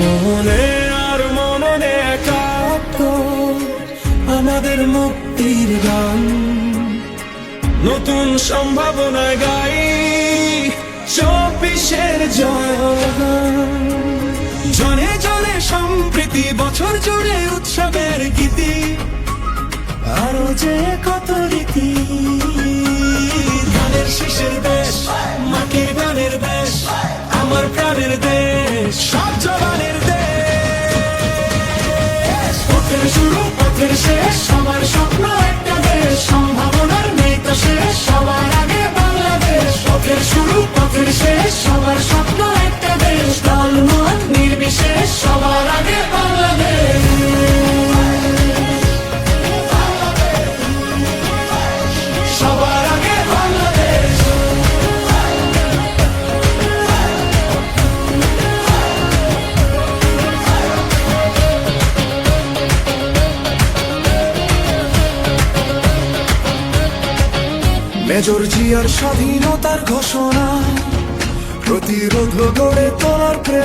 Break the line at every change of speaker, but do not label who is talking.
মনে আর মননে একাত্তর আমাদের মুক্তির গান। নতুন সম্ভাবনায় গাই চব্বিশের জয়গান জনে জনে সম্প্রীতি, বছর জুড়ে উৎসবের গীতি, আরও যে কত রীতি। গানের শিশের দেশ মাটির গানের দেশ আমার প্রাণের দেশ। সব জবানের মেজর জিয়ার স্বাধীনতার ঘোষণা প্রতিরোধ গড়ে তোলার প্রেরণা